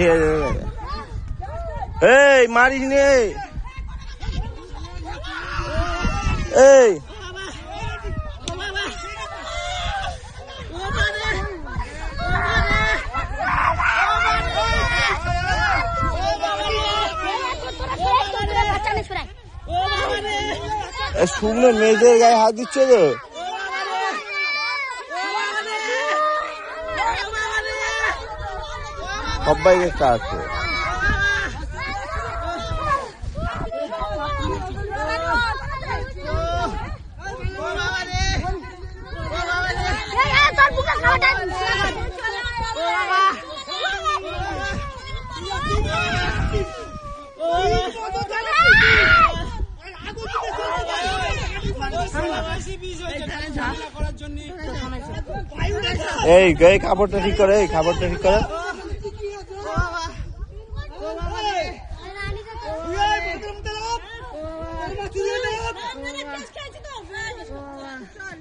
ঠিক আছে এই মারিস নে। এই। শুকনো মেয়েদের গায়ে হাত দিচ্ছে তো সবাই দেখতে আসছে এই এই খাবারটা ঠিক করে এই খাবারটা ঠিক করে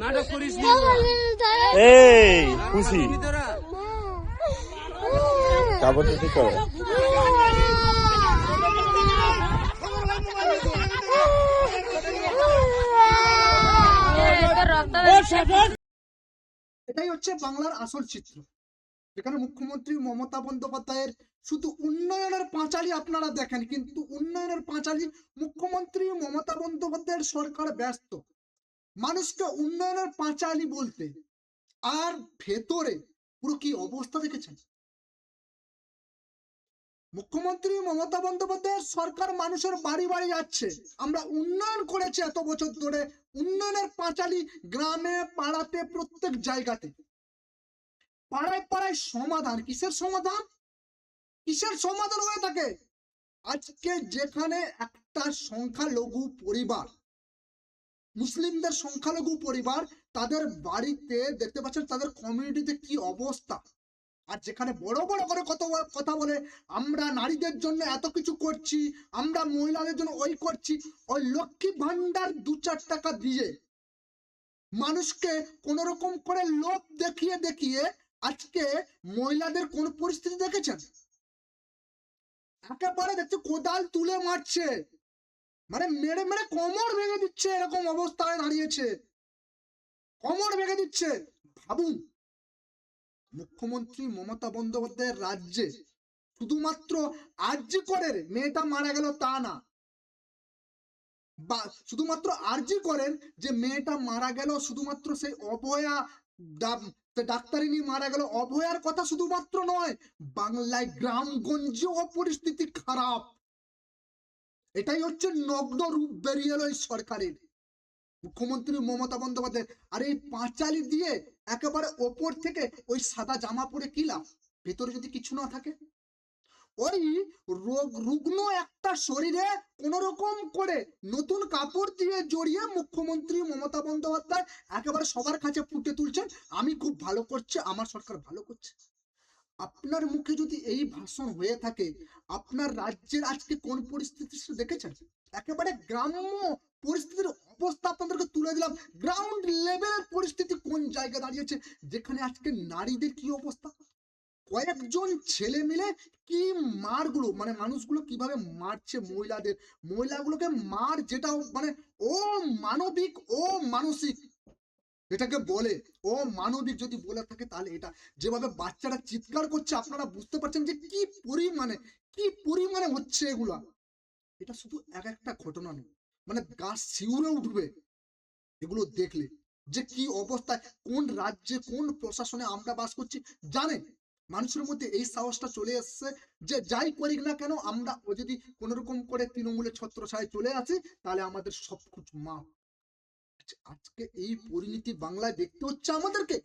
নাটক করিস নি। এই খুশি। কাপড়টা ঠিক করে। এটাই হচ্ছে বাংলার আসল চিত্র। যেখানে মুখ্যমন্ত্রী মমতা বন্দ্যোপাধ্যায়ের শুধু উন্নয়নের পাঁচালি আপনারা দেখেন, কিন্তু উন্নয়নের পাঁচালি মুখ্যমন্ত্রী মমতা বন্দ্যোপাধ্যায়ের সরকার ব্যস্ত। মানুষকে উন্নয়নের পাঁচালি বলতে আর ভেতরে পুরো কি অবস্থা দেখেছেন? মুখ্যমন্ত্রী মমতা বন্দ্যোপাধ্যায়ের সরকার মানুষের বাড়ি বাড়ি যাচ্ছে। আমরা উন্নয়ন করেছি এত বছর ধরে। উন্নয়নের পাঁচালি গ্রামে, পাড়াতে, প্রত্যেক জায়গাতে। পাড়ায় পাড়ায় সমাধান, কিসের সমাধান? কিসের সমাধান হয়ে থাকে? আজকে যেখানে একটা সংখ্যালঘু পরিবার, মুসলিমদের সংখ্যালঘু পরিবার তাদের বাড়িতে দেখতে পাচ্ছেন তাদের কমিউনিটিতে কি অবস্থা। আর যেখানে বড় বড় করে কত কথা বলে, আমরা নারীদের জন্য এত কিছু করছি, আমরা মহিলাদের জন্য ওই করছি, ওই লক্ষ্মী ভান্ডার দু চার টাকা দিয়ে মানুষকে কোন রকম করে লোভ দেখিয়ে দেখিয়ে আজকে মহিলাদের কোন পরিস্থিতি দেখেছেন? একেবারে দেখছে কোদাল তুলে মারছে। মানে মেরে মেরে কোমর ভেঙে দিচ্ছে এরকম অবস্থায় দাঁড়িয়েছে। কোমর ভেঙে দিচ্ছে। ভাবুন, মুখ্যমন্ত্রী মমতা বন্দ্যোপাধ্যায়ের রাজ্যে শুধুমাত্র আর্জি করেন মেয়েটা মারা গেল তা না। বা শুধুমাত্র আর্জি করেন যে মেয়েটা মারা গেল শুধুমাত্র সেই অবয়া ডাক্তারিনী মারা গেল। অভয়ার কথা শুধুমাত্র নয়, বাংলায় গ্রামগঞ্জেও পরিস্থিতি খারাপ। এটাই হচ্ছে নগ্ন রূপ বেরিয়ে এলো এই সরকারের। মুখ্যমন্ত্রী মমতা বন্দ্যোপাধ্যায়, আর এই পাঁচালি দিয়ে একেবারে ওপর থেকে ওই সাদা জামা পরে কি লাভ? ভেতরে যদি কিছু না থাকে? ওই রোগ, রুগ্ন একটা শরীরে কোন রকম করে নতুন কাপড় দিয়ে জড়িয়ে মুখ্যমন্ত্রী মমতা বন্দ্যোপাধ্যায় একেবারে সবার কাছে ফুটে তুলছেন, আমি খুব ভালো করছি, আমার সরকার ভালো করছে। আপনার মুখে যদি এই ভাষণ হয়ে থাকে, আপনার রাজ্যের আজকে কোন পরিস্থিতি দেখেছেন? একেবারে গ্রাম্য পরিস্থিতির অবস্থা আপনাদেরকে তুলে দিলাম। গ্রাউন্ড লেভেলের পরিস্থিতি কোন জায়গায় দাঁড়িয়েছে? যেখানে আজকে নারীদের কি অবস্থা? কয়েকজন ছেলে মিলে কি মারগুলো মানে মানুষগুলো কীভাবে মারছে মহিলাদের? মহিলাগুলোকে মার যেটা মানে ও মানবিক ও মানসিক এটাকে বলে। ও মানবিক যদি বলে থাকে তাহলে এটা, যেভাবে বাচ্চারা চিৎকার করছে, আপনারা বুঝতে পারছেন যে কি পরিমাণে কি পরিমাণে হচ্ছে এগুলা? এটা শুধু এক একটা ঘটনা নয় মানে গাছ শিউরে উঠবে এগুলো দেখলে। যে কি অবস্থায়, কোন রাজ্যে কোন প্রশাসনে আমরা বাস করছি, জানেন? মানুষের মধ্যে এই সাহসটা চলে এসছে যে যাই করি না কেন, আমরা ও যদি কোন রকম করে তৃণমূলের ছত্রছায় চলে আসি, তাহলে আমাদের সব কিছু মা আজকে এই পরিণতি বাংলায় দেখতে হচ্ছে আমাদেরকে।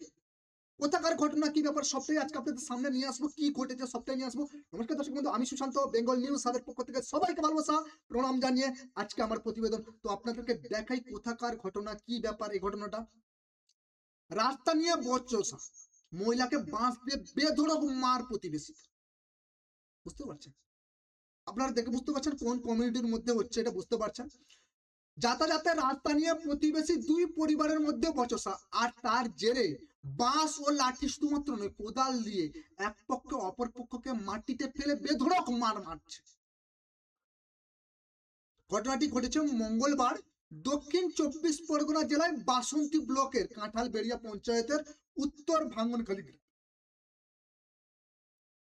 কোথাকার ঘটনা, কি ব্যাপার, সবটাই আজকে আপনাদের সামনে নিয়ে আসব, কি ঘটেছে সবটাই নিয়ে আসব। নমস্কার দর্শক বন্ধু, আমি সুশান্ত, বেঙ্গল নিউজ সাদের পক্ষ থেকে সবাইকে ভালোবাসা, প্রণাম জানিয়ে আজকে আমার প্রতিবেদন। তো আপনাদেরকে দেখাই কোথাকার ঘটনা, কি ব্যাপার এই ঘটনাটা। রাস্তা নিয়ে বচসা মহিলাকে বাঁশ দিয়ে বেধড়ক মার প্রতিবেশী। বুঝতে পারছেন? আপনারা দেখে বুঝতে পারছেন কোন কমিউনিটির মধ্যে হচ্ছে এটা বুঝতে পারছেন? যাতায়াতের রাস্তা নিয়ে প্রতিবেশী দুই পরিবারের মধ্যে বচসা, আর তার জেরে বাঁশ ও লাঠি শুধুমাত্র নয়, কোদাল দিয়ে এক পক্ষ অপর পক্ষকে মাটিতে ফেলে বেধড়ক মার মারছে। ঘটনাটি ঘটেছে মঙ্গলবার দক্ষিণ চব্বিশ পরগনা জেলায় বাসন্তী ব্লকের কাঁঠাল বেড়িয়া পঞ্চায়েতের উত্তর ভাঙ্গনখালী গ্রাম।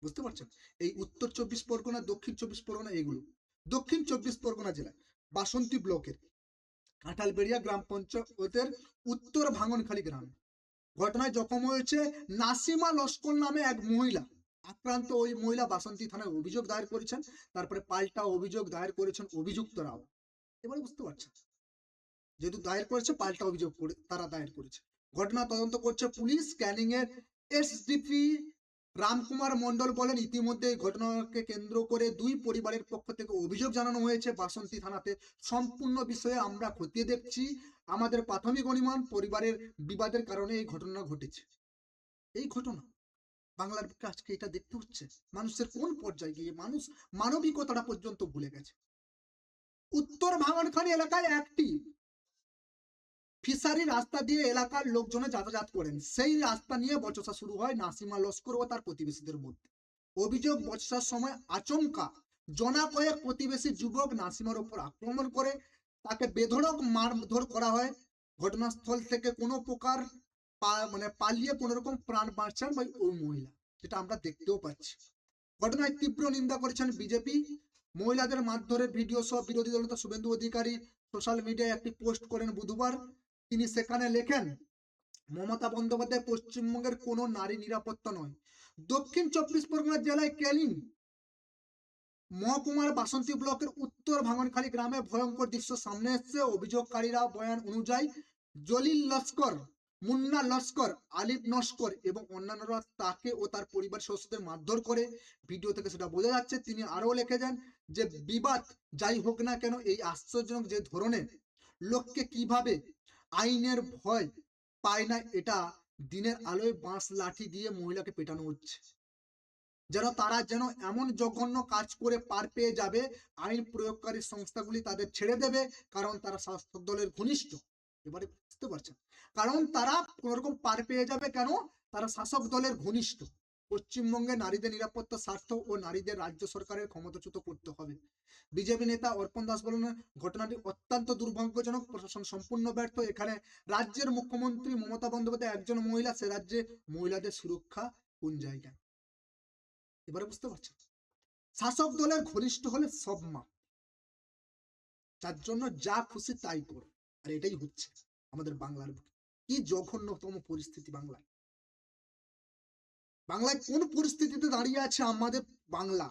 বুঝতে পারছেন? এই উত্তর চব্বিশ পরগনা, দক্ষিণ চব্বিশ পরগনা এগুলো দক্ষিণ চব্বিশ পরগনা জেলায় বাসন্তী ব্লকের কাঁঠালবেড়িয়া গ্রাম পঞ্চায়েতের উত্তর ভাঙনখালী গ্রামে ঘটনায় জখম হয়েছে নাসিমা লস্কর নামে এক মহিলা। আক্রান্ত ওই মহিলা বাসন্তী থানায় অভিযোগ দায়ের করেছেন। তারপরে পাল্টা অভিযোগ দায়ের করেছেন অভিযুক্তরাও। এবারে বুঝতে পারছেন? যেহেতু দায়ের করেছে, পাল্টা অভিযোগ করে, তারা দায়ের করেছে। ঘটনা তদন্ত করছে পুলিশ স্ক্যানিং এর এসডিপি রামকুমার মন্ডল বলেন, ইতিমধ্যে এই ঘটনাকে কেন্দ্র করে দুই পরিবারের পক্ষ থেকে অভিযোগ জানানো হয়েছে। বাসন্তী থানাতে সম্পূর্ণ বিষয়ে আমরা খতিয়ে দেখছি। আমাদের প্রাথমিক অনুমান, পরিবারের বিবাদের কারণে এই ঘটনা ঘটেছে। এই ঘটনা, বাংলার আজকে এটা দেখতে হচ্ছে। মানুষের কোন পর্যায়ে গিয়ে মানুষ মানবিকতাটা পর্যন্ত ভুলে গেছে। উত্তর ভাঙনখানি এলাকায় একটি ফিশারি রাস্তা দিয়ে এলাকার লোকজনে যাতায়াত করেন। সেই রাস্তা নিয়ে বচসা শুরু হয় নাসিমা লস্কর ও তার প্রতিবেশীদের মধ্যে। অভিযোগ, বচসার সময় আচমকা জনা কয়েক প্রতিবেশী যুবক নাসিমার উপর আক্রমণ করে তাকে বেধড়ক মারধর করা হয়। ঘটনাস্থল থেকে কোনো প্রকার মানে পালিয়ে কোনো রকম প্রাণ বাঁচান বা ওই মহিলা, যেটা আমরা দেখতেও পাচ্ছি। ঘটনায় তীব্র নিন্দা করেছেন বিজেপি। মহিলাদের মারধরের ভিডিও সহ বিরোধী দলনেতা শুভেন্দু অধিকারী সোশ্যাল মিডিয়ায় একটি পোস্ট করেন বুধবার। তিনি সেখানে লেখেন, মমতা বন্দ্যোপাধ্যায় পশ্চিমবঙ্গের কোনো নারী নিরাপত্তা নয়। দক্ষিণ চব্বিশ পরগনা জেলায় ক্যালিং মহকুমার বাসন্তী ব্লকের উত্তর ভাঙনখালী গ্রামে ভয়ঙ্কর দৃশ্য সামনে এসছে। অভিযোগকারীরা বয়ান অনুযায়ী জলিল লস্কর, মুন্না লস্কর, আলিফ নস্কর এবং অন্যান্যরা তাকে ও তার পরিবার সদস্যদের মারধর করে। ভিডিও থেকে সেটা বোঝা যাচ্ছে, তিনি আরও লিখেছেন যে, বিবাদ যাই হোক না কেন, এই আশ্চর্যজনক যে ধরনের লোককে কীভাবে আইনের ভয় পায় না এটা। দিনের আলোয় বাঁশ লাঠি দিয়ে মহিলাকে পেটানো হচ্ছে। যেন তারা যেন এমন জঘন্য কাজ করে পার পেয়ে যাবে, আইন প্রয়োগকারী সংস্থাগুলি তাদের ছেড়ে দেবে, কারণ তারা শাসক দলের ঘনিষ্ঠ। এবারে বুঝতে পারছেন? কারণ তারা কোনোরকম পার পেয়ে যাবে কেন? তারা শাসক দলের ঘনিষ্ঠ। পশ্চিমবঙ্গে নারীদের নিরাপত্তা, স্বার্থ ও নারীদের রাজ্য সরকারের ক্ষমতাচ্যুত করতে হবে। বিজেপি নেতা অর্পণ দাস বলেন, ঘটনাটি অত্যন্ত দুর্ভাগ্যজনক। প্রশাসন সম্পূর্ণ ব্যর্থ। এখানে রাজ্যের মুখ্যমন্ত্রী মমতা বন্দ্যোপাধ্যায় একজন মহিলা, সে রাজ্যে মহিলাদের সুরক্ষা কোন জায়গায়? এবারে বুঝতে পারছেন শাসক দলের ঘনিষ্ঠ হলে সব মা যার জন্য যা খুশি তাই করে। আর এটাই হচ্ছে আমাদের বাংলার কি জঘন্যতম পরিস্থিতি বাংলায়। বাংলায় কোন পরিস্থিতিতে দাঁড়িয়ে আছে আমাদের বাংলা?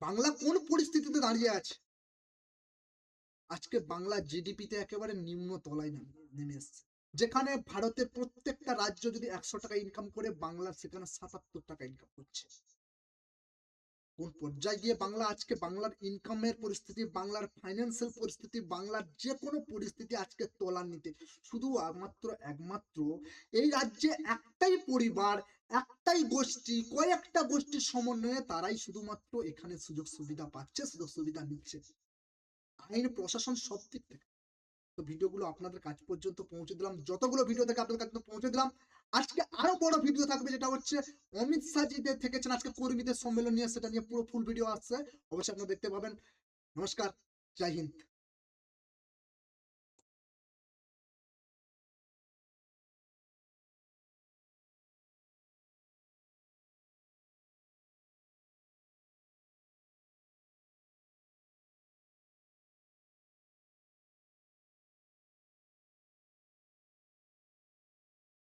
বাংলা কোন পরিস্থিতিতে দাঁড়িয়ে আছে? আজকে বাংলা জিডিপিতে একেবারে নিম্ন তলায় নামে- এসছে। যেখানে ভারতের প্রত্যেকটা রাজ্য যদি একশো টাকা ইনকাম করে, বাংলার সেখানে সাতাত্তর টাকা ইনকাম করছে। কোন পর্যায়ে গিয়ে বাংলা আজকে বাংলার ইনকামের পরিস্থিতি, বাংলার ফাইন্যান্সিয়াল পরিস্থিতি, বাংলার যে কোনো পরিস্থিতি আজকে তোলার নিতে, শুধু একমাত্র একমাত্র এই রাজ্যে একটাই পরিবার একটাই গোষ্ঠী, কয়েকটা গোষ্ঠীর সমন্বয়ে তারাই শুধুমাত্র এখানে সুযোগ সুবিধা পাচ্ছে, সুযোগ সুবিধা নিচ্ছে। আইন প্রশাসন সব দিক থেকে। তো ভিডিওগুলো আপনাদের কাছ পর্যন্ত পৌঁছে দিলাম। যতগুলো ভিডিও থেকে আপনাদের কাছে পৌঁছে দিলাম। আজকে আরও বড় ভিডিও থাকবে যেটা হচ্ছে অমিত শাহ জি যে থেকেছেন আজকে কর্মীদের সম্মেলন নিয়ে, সেটা নিয়ে পুরো ফুল ভিডিও আসছে। অবশ্যই আপনারা দেখতে পাবেন। নমস্কার, জয় হিন্দ।